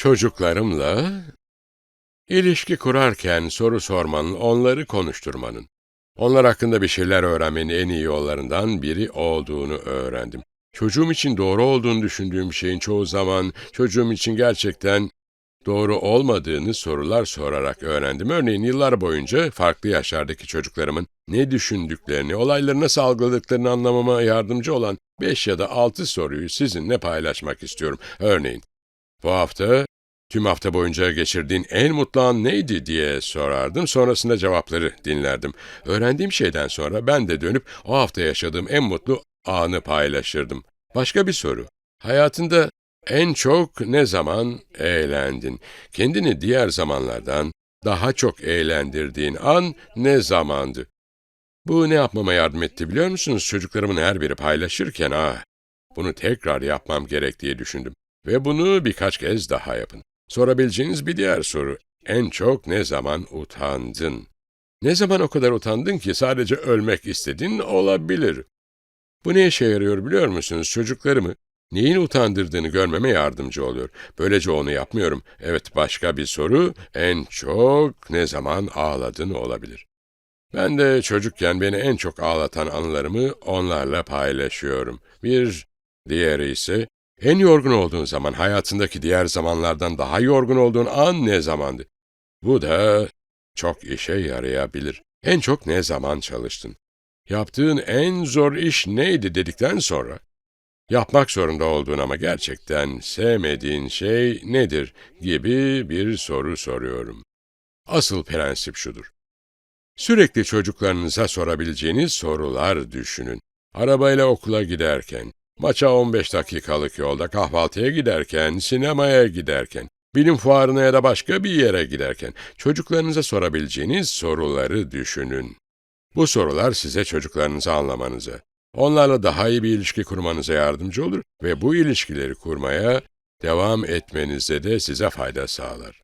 Çocuklarımla ilişki kurarken soru sormanın, onları konuşturmanın, onlar hakkında bir şeyler öğrenmenin en iyi yollarından biri olduğunu öğrendim. Çocuğum için doğru olduğunu düşündüğüm şeyin çoğu zaman çocuğum için gerçekten doğru olmadığını sorular sorarak öğrendim. Örneğin yıllar boyunca farklı yaşlardaki çocuklarımın ne düşündüklerini, olayları nasıl algıladıklarını anlamama yardımcı olan 5 ya da 6 soruyu sizinle paylaşmak istiyorum. Örneğin, bu hafta tüm hafta boyunca geçirdiğin en mutlu an neydi diye sorardım. Sonrasında cevapları dinlerdim. Öğrendiğim şeyden sonra ben de dönüp o hafta yaşadığım en mutlu anı paylaşırdım. Başka bir soru. Hayatında en çok ne zaman eğlendin? Kendini diğer zamanlardan daha çok eğlendirdiğin an ne zamandı? Bu ne yapmama yardım etti biliyor musunuz? Çocuklarımın her biri paylaşırken, ah, bunu tekrar yapmam gerek diye düşündüm. Ve bunu birkaç kez daha yapın. Sorabileceğiniz bir diğer soru. En çok ne zaman utandın? Ne zaman o kadar utandın ki sadece ölmek istedin olabilir. Bu ne işe yarıyor biliyor musunuz? Çocuklarımı neyin utandırdığını görmeme yardımcı oluyor. Böylece onu yapmıyorum. Evet başka bir soru. En çok ne zaman ağladın olabilir. Ben de çocukken beni en çok ağlatan anılarımı onlarla paylaşıyorum. Bir diğeri ise en yorgun olduğun zaman hayatındaki diğer zamanlardan daha yorgun olduğun an ne zamandı? Bu da çok işe yarayabilir. En çok ne zaman çalıştın? Yaptığın en zor iş neydi dedikten sonra, yapmak zorunda olduğun ama gerçekten sevmediğin şey nedir gibi bir soru soruyorum. Asıl prensip şudur. Sürekli çocuklarınıza sorabileceğiniz sorular düşünün. Arabayla okula giderken, maça 15 dakikalık yolda, kahvaltıya giderken, sinemaya giderken, bilim fuarına ya da başka bir yere giderken çocuklarınıza sorabileceğiniz soruları düşünün. Bu sorular size çocuklarınızı anlamanıza, onlarla daha iyi bir ilişki kurmanıza yardımcı olur ve bu ilişkileri kurmaya devam etmenize de size fayda sağlar.